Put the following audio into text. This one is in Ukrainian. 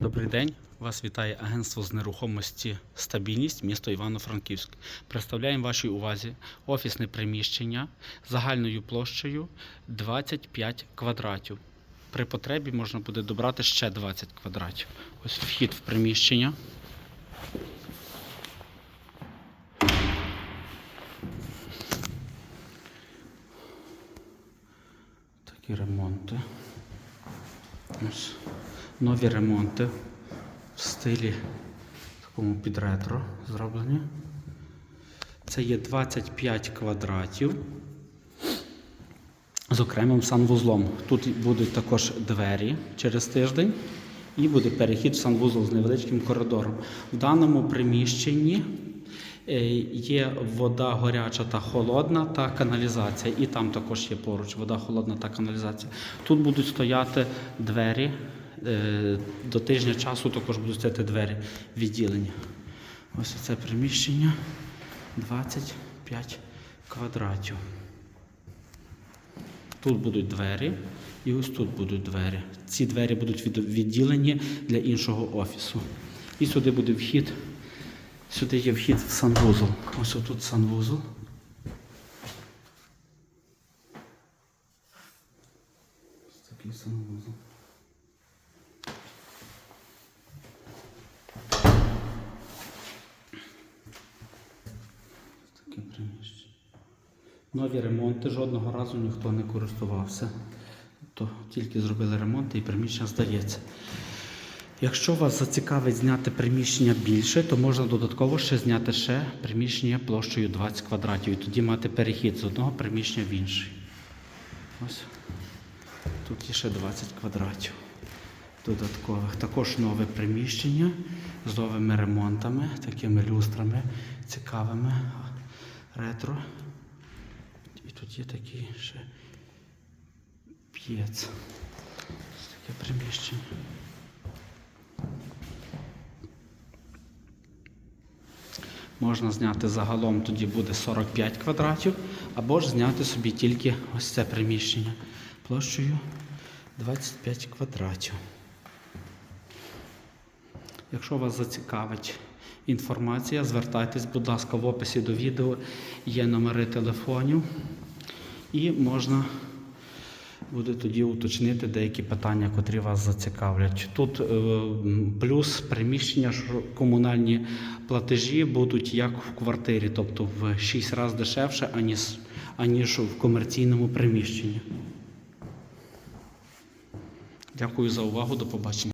Добрий день. Вас вітає агентство з нерухомості Стабільність, місто Івано-Франківськ. Представляємо вашій увазі офісне приміщення загальною площею 25 квадратів. При потребі можна буде добрати ще 20 квадратів. Ось вхід в приміщення. Такі ремонти. Ось нові ремонти в стилі такому під ретро зроблені. Це є 25 квадратів з окремим санвузлом. Тут будуть також двері через тиждень і буде перехід в санвузол з невеличким коридором. В даному приміщенні е, є вода гаряча та холодна та каналізація. І там також є поруч вода холодна та каналізація. Тут будуть стояти двері. Е, До тижня часу також будуть стояти двері відділення. Ось це приміщення 25 квадратів. Тут будуть двері, і ось тут будуть двері. Ці двері будуть відділені для іншого офісу. І сюди буде вхід. Сюди є вхід в санвузол. Ось тут санвузол. Ось такий санвузол. Таке приміщення. Нові ремонти жодного разу ніхто не користувався. То тільки зробили ремонт і приміщення здається. Якщо вас зацікавить зняти приміщення більше, то можна додатково ще зняти ще приміщення площею 20 квадратів. І тоді мати перехід з одного приміщення в інший. Ось тут ще 20 квадратів додаткових. Також нове приміщення з новими ремонтами, такими люстрами цікавими, ретро. І тут є такий ще п'єц. Ось таке приміщення. Можна зняти загалом, тоді буде 45 квадратів, або ж зняти собі тільки ось це приміщення площею 25 квадратів. Якщо вас зацікавить інформація, звертайтесь, будь ласка, в описі до відео є номери телефонів і можна буде тоді уточнити деякі питання, котрі вас зацікавлять. Тут е, плюс приміщення, що комунальні платежі будуть як в квартирі, тобто в 6 разів дешевше, аніж, аніж в комерційному приміщенні. Дякую за увагу, до побачення.